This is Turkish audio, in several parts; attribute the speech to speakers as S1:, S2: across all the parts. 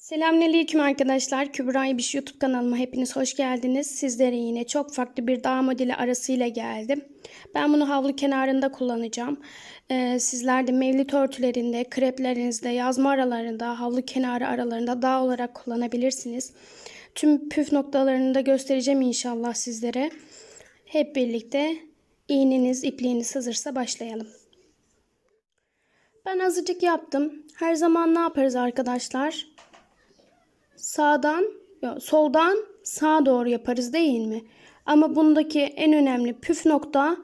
S1: Selamünaleyküm arkadaşlar. Kübra İbiş YouTube kanalıma hepiniz hoş geldiniz. Sizlere yine çok farklı bir dağ modeli arasıyla geldim. Ben bunu havlu kenarında kullanacağım. Ee, sizler de mevlit örtülerinde, kreplerinizde, yazma aralarında, havlu kenarı aralarında dağ olarak kullanabilirsiniz. Tüm püf noktalarını da göstereceğim inşallah sizlere. Hep birlikte iğneniz, ipliğiniz hazırsa başlayalım. Ben azıcık yaptım. Her zaman ne yaparız arkadaşlar? Sağdan soldan sağa doğru yaparız değil mi? Ama bundaki en önemli püf nokta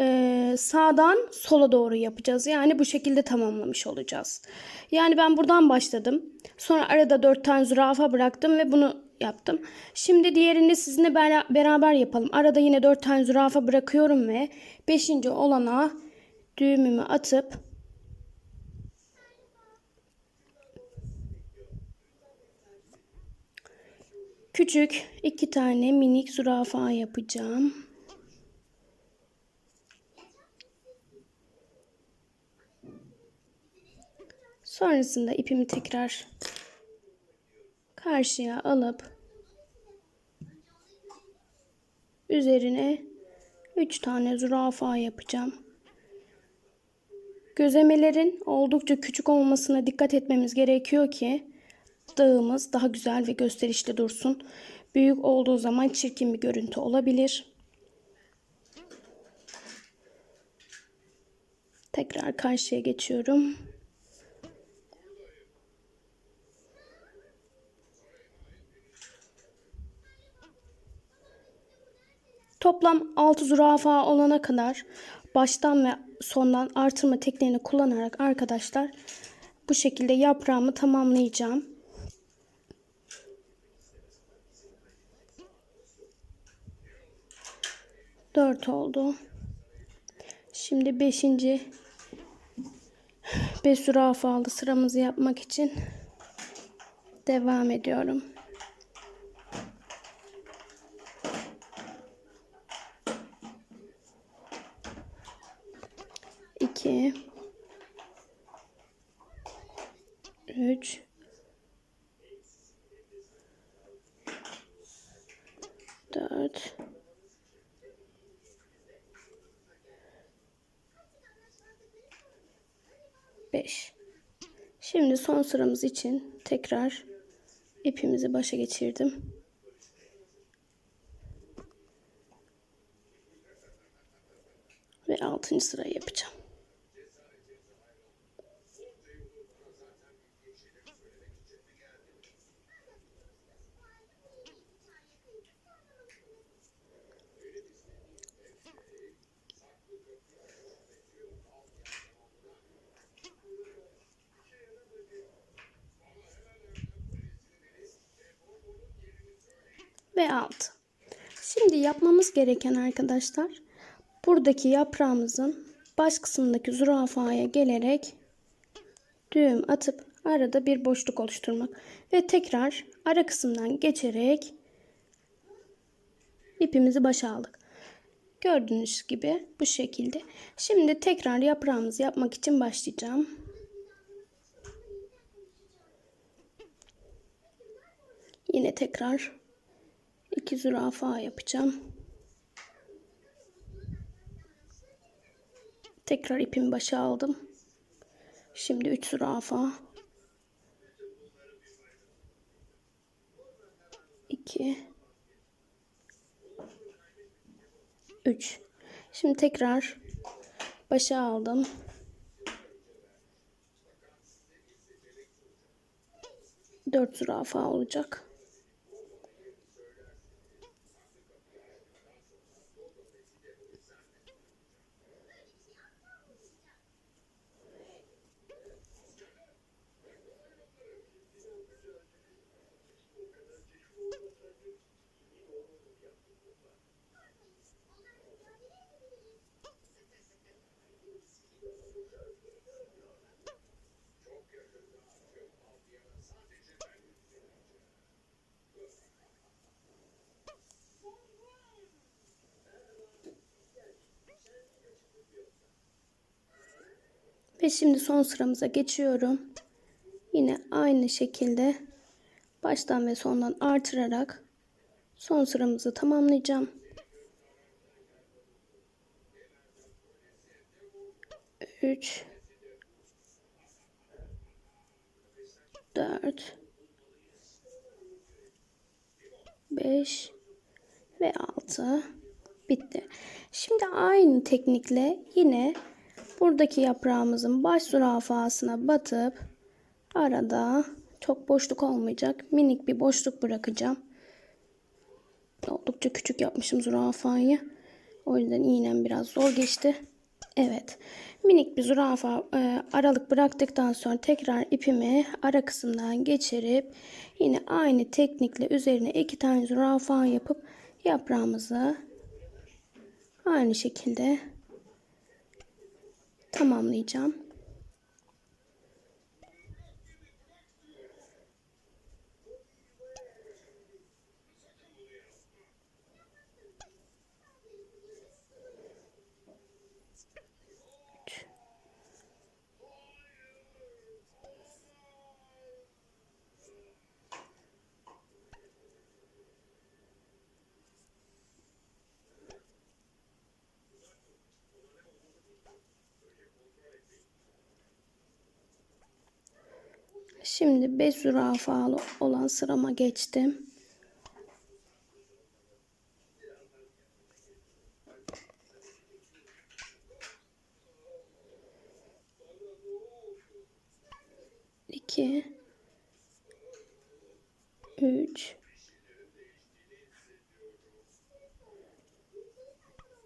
S1: e, sağdan sola doğru yapacağız. Yani bu şekilde tamamlamış olacağız. Yani ben buradan başladım. Sonra arada dört tane zürafa bıraktım ve bunu yaptım. Şimdi diğerini sizinle bera- beraber yapalım. Arada yine dört tane zürafa bırakıyorum ve beşinci olana düğümümü atıp Küçük iki tane minik zürafa yapacağım. Sonrasında ipimi tekrar karşıya alıp üzerine 3 tane zürafa yapacağım. Gözlemelerin oldukça küçük olmasına dikkat etmemiz gerekiyor ki dağımız daha güzel ve gösterişli dursun. Büyük olduğu zaman çirkin bir görüntü olabilir. Tekrar karşıya geçiyorum. Toplam 6 zürafa olana kadar baştan ve sondan artırma tekniğini kullanarak arkadaşlar bu şekilde yaprağımı tamamlayacağım. Dört oldu. Şimdi beşinci beş zürafalı sıramızı yapmak için devam ediyorum. İki üç dört 5. Şimdi son sıramız için tekrar ipimizi başa geçirdim. Ve 6. sırayı yapacağım. Ve 6. Şimdi yapmamız gereken arkadaşlar buradaki yaprağımızın baş kısmındaki zürafaya gelerek düğüm atıp arada bir boşluk oluşturmak ve tekrar ara kısımdan geçerek ipimizi başa aldık. Gördüğünüz gibi bu şekilde. Şimdi tekrar yaprağımızı yapmak için başlayacağım. Yine tekrar iki zürafa yapacağım. Tekrar ipimi başa aldım. Şimdi üç zürafa. iki, üç. Şimdi tekrar başa aldım. Dört zürafa olacak. Ve şimdi son sıramıza geçiyorum. Yine aynı şekilde baştan ve sondan artırarak son sıramızı tamamlayacağım. 3 4 5 ve 6 bitti. Şimdi aynı teknikle yine buradaki yaprağımızın baş zürafasına batıp arada çok boşluk olmayacak minik bir boşluk bırakacağım. Oldukça küçük yapmışım zürafayı. O yüzden iğnem biraz zor geçti. Evet. Minik bir zürafa e, aralık bıraktıktan sonra tekrar ipimi ara kısımdan geçirip yine aynı teknikle üzerine iki tane zürafa yapıp yaprağımızı aynı şekilde tamamlayacağım. Şimdi 5 zürafalı olan sırama geçtim. İki, üç,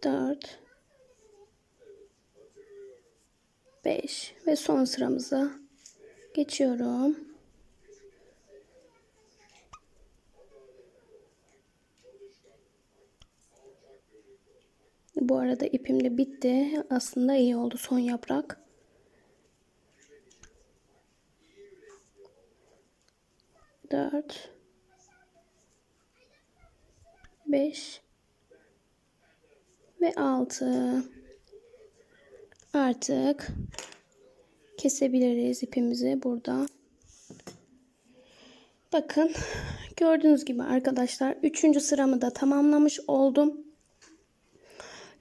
S1: dört, beş ve son sıramıza geçiyorum. Bu arada ipim de bitti. Aslında iyi oldu son yaprak. Dört. Beş. Ve altı. Artık kesebiliriz ipimizi burada. Bakın gördüğünüz gibi arkadaşlar üçüncü sıramı da tamamlamış oldum.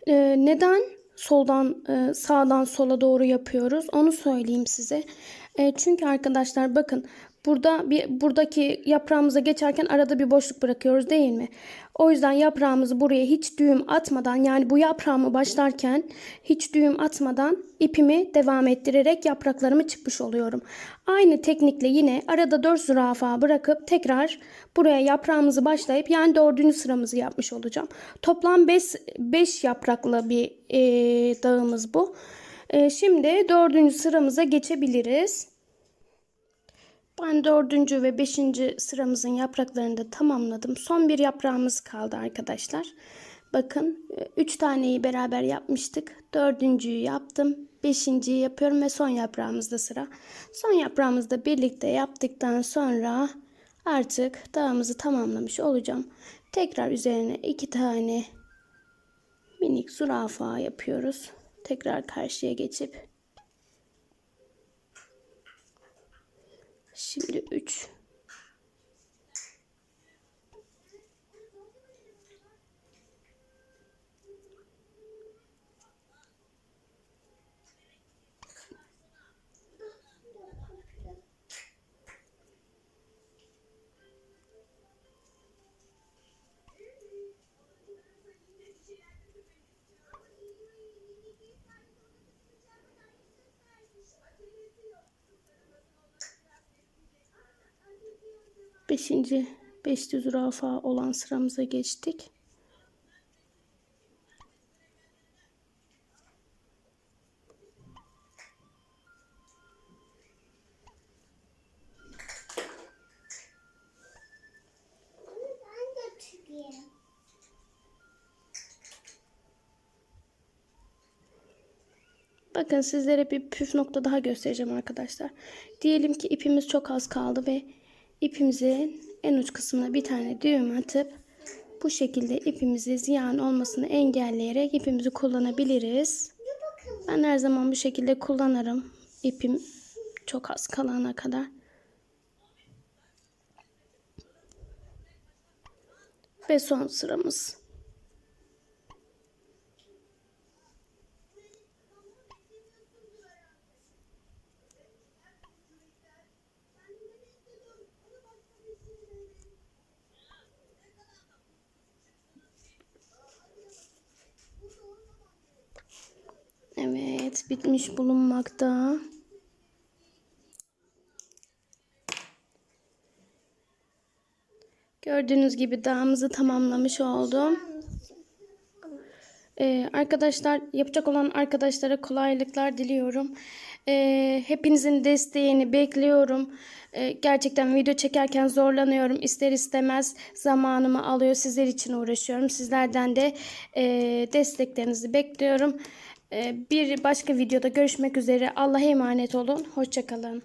S1: Ee, neden soldan e, sağdan sola doğru yapıyoruz onu söyleyeyim size. E, çünkü arkadaşlar bakın burada bir buradaki yaprağımıza geçerken arada bir boşluk bırakıyoruz değil mi? O yüzden yaprağımızı buraya hiç düğüm atmadan yani bu yaprağımı başlarken hiç düğüm atmadan ipimi devam ettirerek yapraklarımı çıkmış oluyorum. Aynı teknikle yine arada 4 zürafa bırakıp tekrar buraya yaprağımızı başlayıp yani dördüncü sıramızı yapmış olacağım. Toplam 5 5 yapraklı bir e, dağımız bu. Şimdi dördüncü sıramıza geçebiliriz. Ben dördüncü ve beşinci sıramızın yapraklarını da tamamladım. Son bir yaprağımız kaldı arkadaşlar. Bakın e, üç taneyi beraber yapmıştık. Dördüncüyü yaptım. Beşinciyi yapıyorum ve son yaprağımızda sıra. Son yaprağımızda birlikte yaptıktan sonra artık dağımızı tamamlamış olacağım. Tekrar üzerine iki tane minik zürafa yapıyoruz. Tekrar karşıya geçip Şimdi 3. Beşinci beşli zürafa olan sıramıza geçtik. Bakın sizlere bir püf nokta daha göstereceğim arkadaşlar. Diyelim ki ipimiz çok az kaldı ve ipimizin en uç kısmına bir tane düğüm atıp bu şekilde ipimizi ziyan olmasını engelleyerek ipimizi kullanabiliriz. Ben her zaman bu şekilde kullanırım. İpim çok az kalana kadar. Ve son sıramız. Bitmiş bulunmakta. Gördüğünüz gibi dağımızı tamamlamış oldum. Ee, arkadaşlar yapacak olan arkadaşlara kolaylıklar diliyorum. Ee, hepinizin desteğini bekliyorum. Ee, gerçekten video çekerken zorlanıyorum. İster istemez zamanımı alıyor. Sizler için uğraşıyorum. Sizlerden de e, desteklerinizi bekliyorum. Ee, bir başka videoda görüşmek üzere. Allah'a emanet olun. Hoşçakalın.